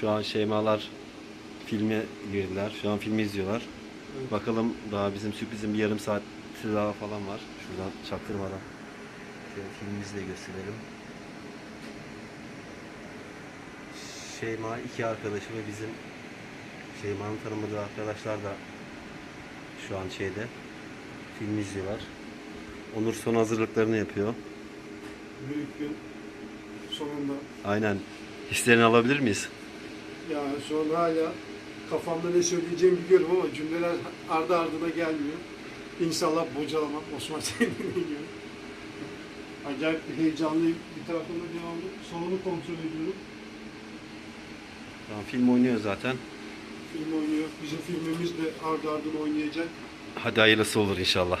Şu an Şeymalar filme girdiler. Şu an filmi izliyorlar. Bakalım daha bizim sürprizin bir yarım saat daha falan var. Şuradan çaktırmadan. Şöyle filmimizi de gösterelim. Şeyma iki arkadaşı ve bizim Şeyma'nın tanımadığı arkadaşlar da şu an şeyde film izliyorlar. Onur son hazırlıklarını yapıyor. Büyük gün sonunda. Aynen. Hislerini alabilir miyiz? Ya şu an hala kafamda ne söyleyeceğimi biliyorum ama cümleler ardı ardına gelmiyor. İnşallah bocalamam Osman senin gibi. Acayip heyecanlıyım. Bir taraftan da devamlı salonu kontrol ediyorum. Tamam, film oynuyor zaten. Film oynuyor. Bizim filmimiz de ardı ardına oynayacak. Hadi hayırlısı olur inşallah.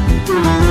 Diren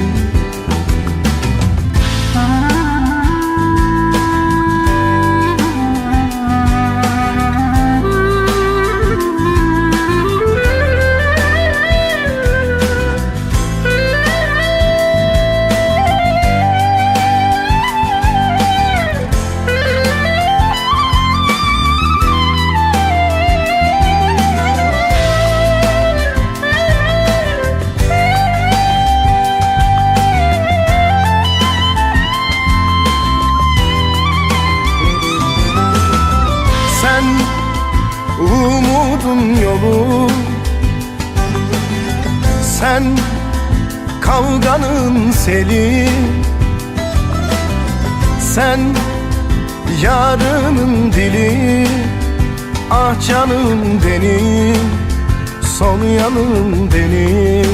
Sen kavganın seli. Sen yarının dili. Ah canım benim Sol yanım benim.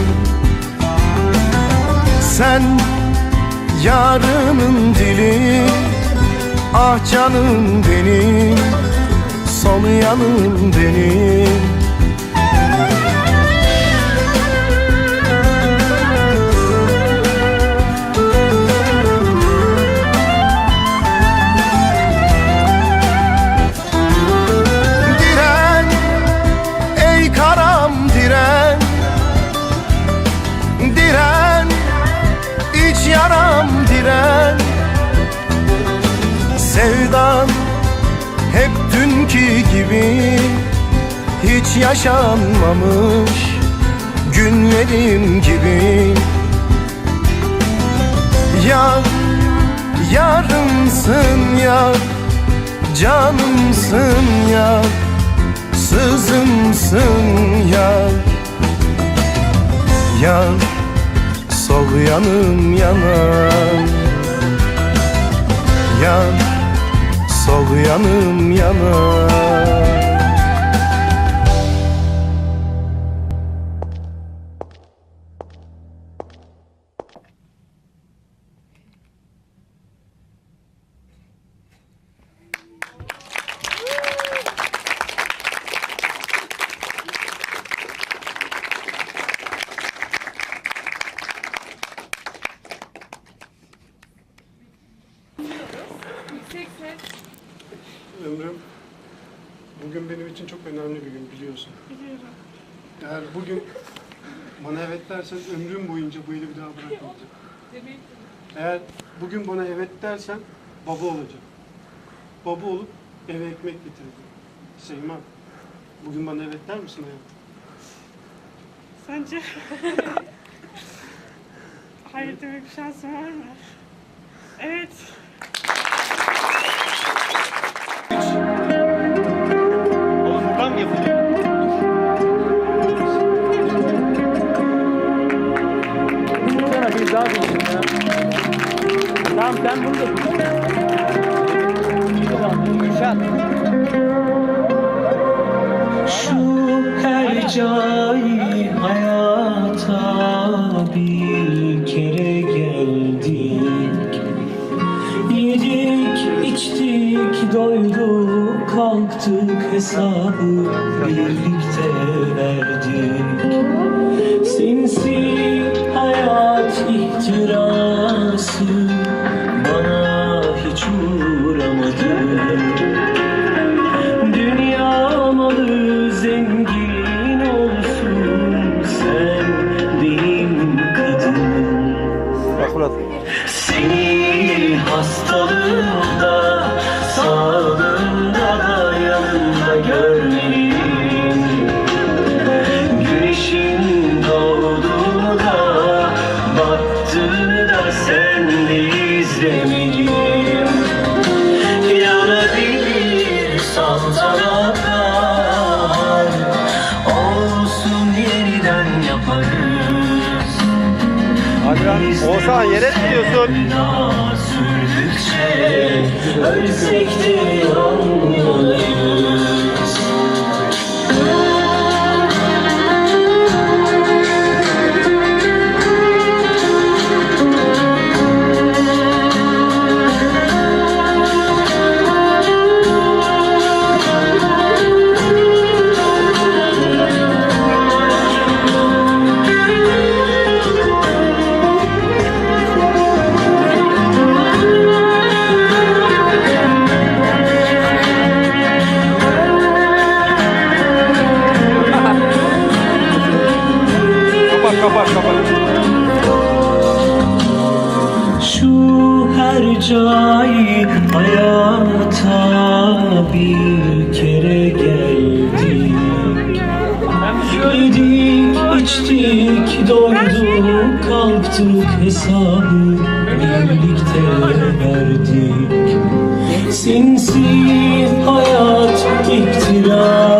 Sen yarının dili. Ah canım benim Sol yanım benim yaşanmamış günlerim gibi. Yar, yarımsın ya Canımsın ya Sızımsın ya. Yar, sol yanım yanar Yar, sol yanım yanar bana evet dersen ömrüm boyunca bu eli bir daha bırakmayacağım. Eğer bugün bana evet dersen baba olacağım. Baba olup eve ekmek getireceğim. Şeyma, bugün bana evet der misin hayatım? sence hayır demek bir şansım var mı? Evet. Düşün ya. Tamam sen bunu da. Yumuşat. Şu her cay hayata bir kere geldik Yedik, içtik, doyduk, kalktık hesabı birlikte Oğuzhan yere sürdükçe Ölsek de yanmayız Kapat kapat. Şu her cay hayata bir kere geldik Yedik, içtik, doyduk, kalktık hesabı birlikte verdik. Sinsi hayat ihtirası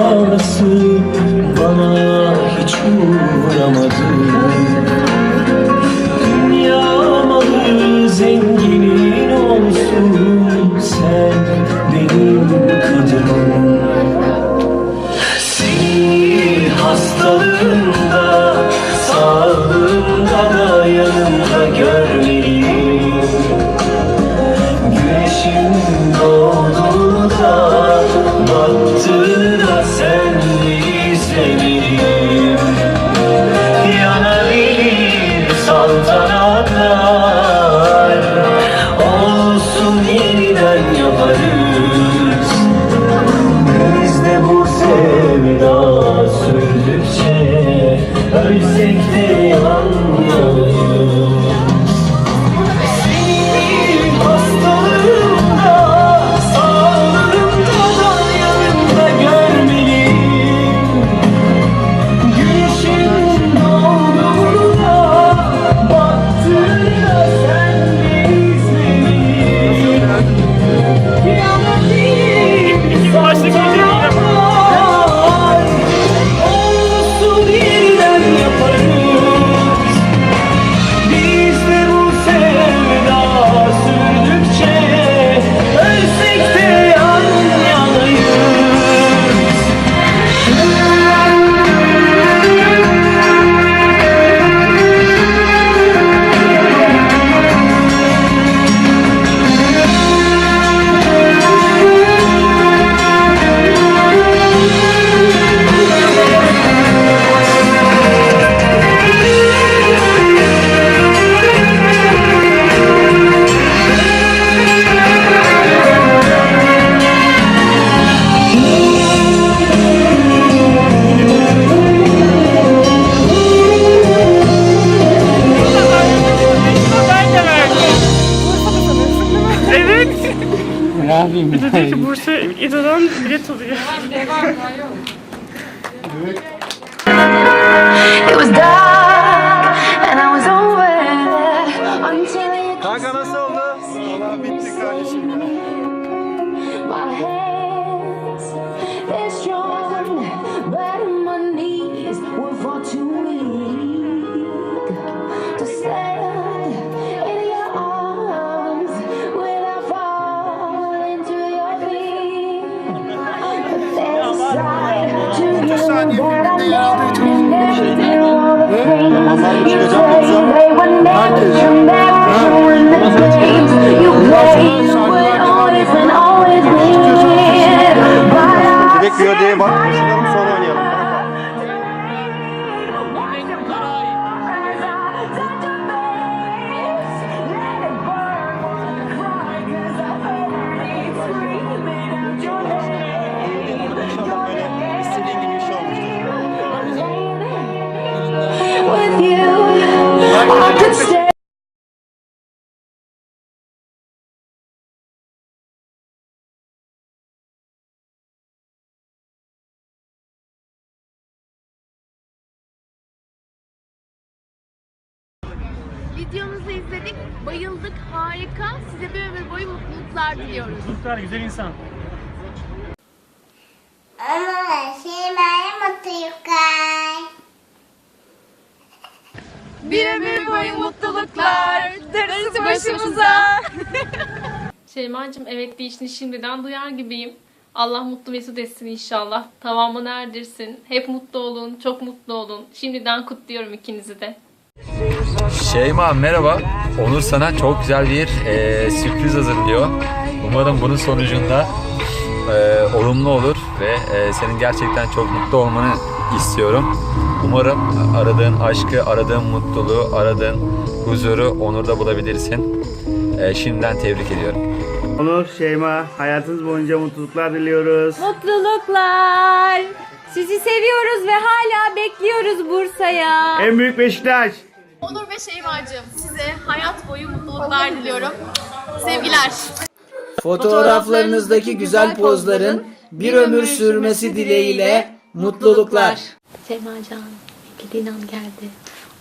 yapayım? Bir de diyor ki Bursa İdo'dan bilet alıyor. It Direkt bir ödeye bak. Videomuzu izledik, bayıldık, harika. Size bir ömür boyu mutluluklar diliyoruz. Mutluluklar güzel insan. Bir ömür boyu mutluluklar. Darısı başımıza. Şeyma'cığım evet değişini şimdiden duyar gibiyim. Allah mutlu mesut etsin inşallah. Tamamını erdirsin. Hep mutlu olun, çok mutlu olun. Şimdiden kutluyorum ikinizi de. Şeyma merhaba. Onur sana çok güzel bir eee, sürpriz hazırlıyor. Umarım bunun sonucunda eee, olumlu olur ve eee, senin gerçekten çok mutlu olmanı istiyorum. Umarım aradığın aşkı, aradığın mutluluğu, aradığın huzuru Onur'da bulabilirsin. Eee, şimdiden tebrik ediyorum. Onur, Şeyma, hayatınız boyunca mutluluklar diliyoruz. Mutluluklar. Sizi seviyoruz ve hala bekliyoruz Bursa'ya. En büyük Beşiktaş. Onur ve Şeyma'cığım size hayat boyu mutluluklar diliyorum. Sevgiler. Fotoğraflarınızdaki güzel pozların bir ömür sürmesi dileğiyle mutluluklar. Şeyma'can, beklediğin an geldi.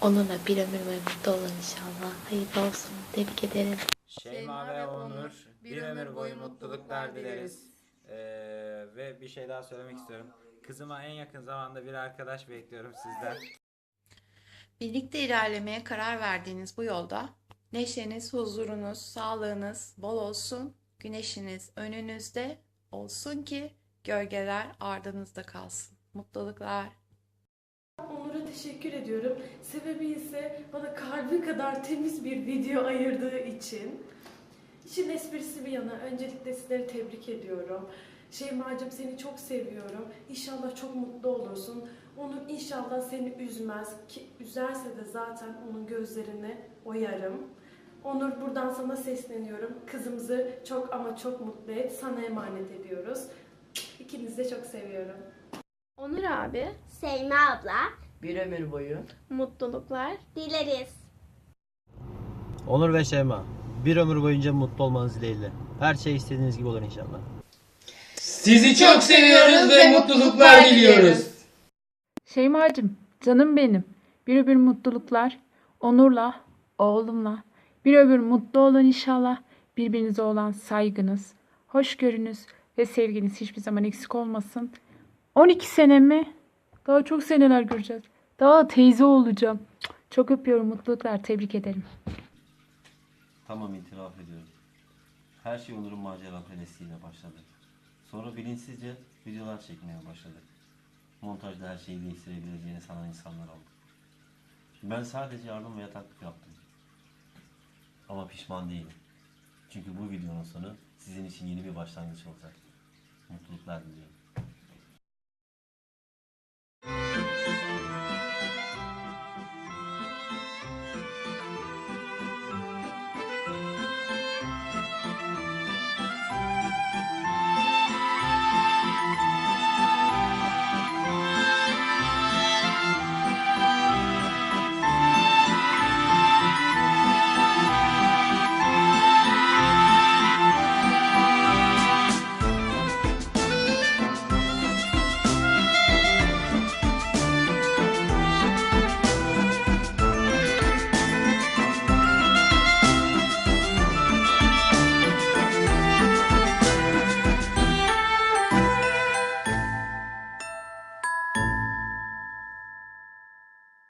Onunla bir ömür boyu mutlu olun inşallah. Hayırlı olsun. Tebrik ederim. Şeyma ve Onur bir ömür boyu mutluluklar dileriz. Ee, ve bir şey daha söylemek istiyorum. Kızıma en yakın zamanda bir arkadaş bekliyorum sizden. Birlikte ilerlemeye karar verdiğiniz bu yolda neşeniz, huzurunuz, sağlığınız bol olsun. Güneşiniz önünüzde olsun ki gölgeler ardınızda kalsın. Mutluluklar. Onur'a teşekkür ediyorum. Sebebi ise bana kalbi kadar temiz bir video ayırdığı için. İşin esprisi bir yana öncelikle sizleri tebrik ediyorum. Şeyma'cığım seni çok seviyorum. İnşallah çok mutlu olursun. Onur inşallah seni üzmez ki üzerse de zaten onun gözlerini oyarım. Onur buradan sana sesleniyorum. Kızımızı çok ama çok mutlu et. Sana emanet ediyoruz. İkinizi de çok seviyorum. Onur abi, Selma abla Bir ömür boyu. mutluluklar. dileriz. Onur ve Şeyma bir ömür boyunca mutlu olmanız dileğiyle. Her şey istediğiniz gibi olur inşallah. Sizi çok seviyoruz ve mutluluklar diliyoruz. Şeyma'cığım, canım benim. Bir öbür mutluluklar. Onur'la, oğlumla. Bir öbür mutlu olun inşallah. Birbirinize olan saygınız, hoşgörünüz ve sevginiz hiçbir zaman eksik olmasın. 12 sene mi? Daha çok seneler göreceğiz. Daha teyze olacağım. Çok öpüyorum. Mutluluklar. Tebrik ederim. Tamam itiraf ediyorum. Her şey Onur'un macera perestliğiyle başladı. Sonra bilinçsizce videolar çekmeye başladık. Montajda her şeyi değiştirebileceğini sanan insanlar oldu. Ben sadece yardım ve yataklık yaptım. Ama pişman değilim. Çünkü bu videonun sonu sizin için yeni bir başlangıç olacak. Mutluluklar diliyorum.